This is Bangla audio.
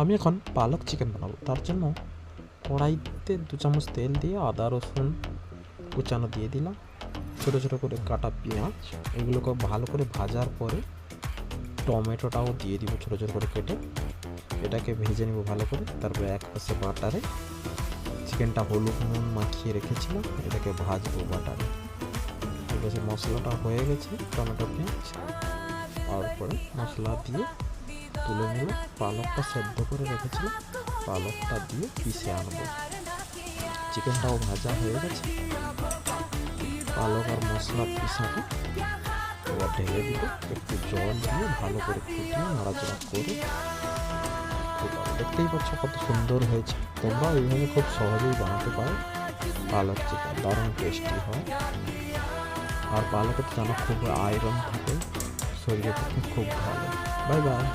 আমি এখন পালক চিকেন বানাবো। তার জন্য কড়াইতে দু চামচ তেল দিয়ে আদা, রসুন কুচানো দিয়ে দিলাম। ছোটো ছোটো করে কাটা পেঁয়াজ, এগুলোকে ভালো করে ভাজার পরে টমেটোটাও দিয়ে দিব ছোটো ছোটো করে কেটে। এটাকে ভেজে নেব ভালো করে। তারপরে এক পাশে বাটারে চিকেনটা হলুদ নুন মাখিয়ে রেখেছিলাম। এটাকে ভাজবো বাটারে। ঠিক আছে মশলাটা হয়ে গেছে, টমেটো, পেঁয়াজ তারপরে মশলা দিয়ে তুলে নিলে পালকটা সেদ্ধ করে রেখেছিলাম। পালকটা দিয়ে পিষে আনব। চিকেনটাও ভাজা হয়ে গেছে। পালক আর মশলা পিসাটা এবার ঢেলে দিব। একটু জল দিয়ে ভালো করে ফুটিয়ে নাড়াচাড়া করে দেখতেই পাচ্ছ কত সুন্দর হয়েছে। তোমরা এইভাবে খুব সহজেই বানাতে পারো। পালক চিকেন দারুণ টেস্টি হয়। আর পালকের জানা খুব আয়রন থাকে, শরীরের পক্ষে খুব ভালো। Bye bye